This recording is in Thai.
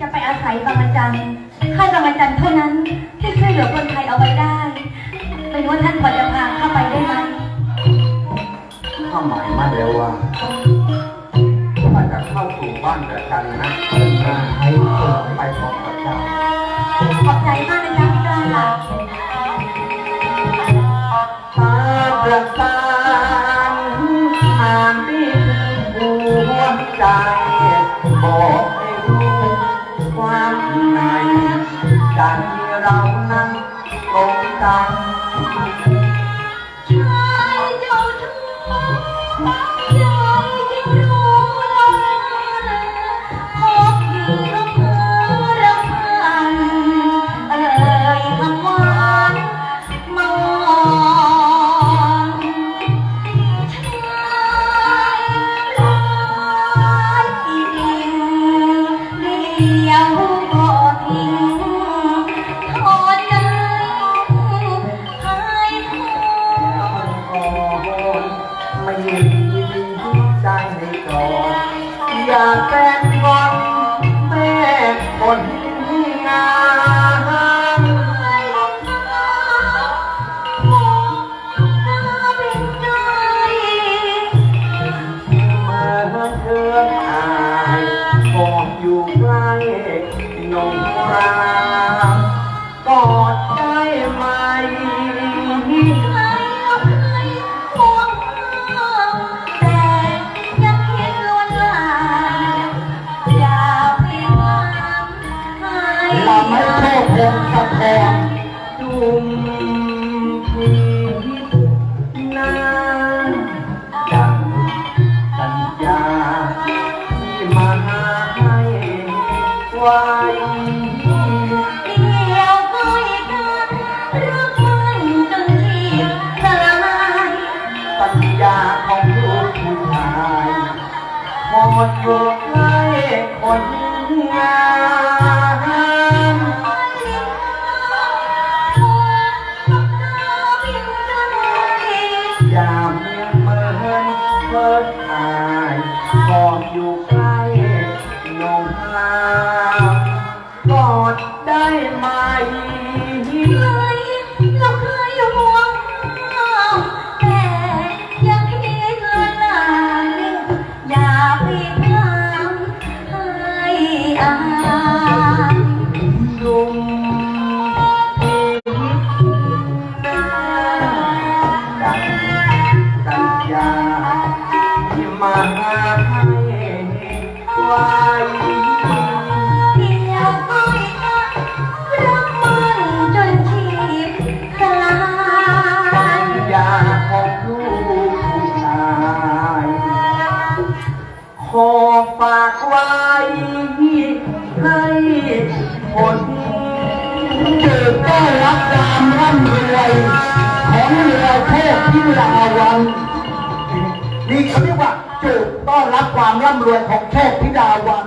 จะไปอาศัยบางระจันค่ายบางระจันเท่านั้นที่ช่วยเหลือคนไทยเอาไว้ได้ไม่รู้ว่าท่านพอจะพาเข้าไปได้ไหมข้าหมายมาแล้วว่าถ้าจะเข้าสู่บ้านเดียวกันนะให้ไปพร้อมกับเจ้าขอบใจมากนะจ๊ะพี่กล้าตาประสานอ่านดีถึงหัวใจ กันชายเจ้าชู้ใจยิ่งรู้พบอยู่เระพันเอ่ยคำวานมองชายร้ายอีกเดี อย่ โทษคงสะพงจุ่มพิษนาดังสัญญาที่มาให้ไว้ เพิดอายบอกอยู่ใกล้นงลากอดได้ไหมลุ ขอฝากไว้ให้คนเกิดต้รับความร่ำรวยของเรือเทพพิลาวันนี่เขาเรียกว่าจุดต้อนรับความร่ำรวยของเทพธิดาวัน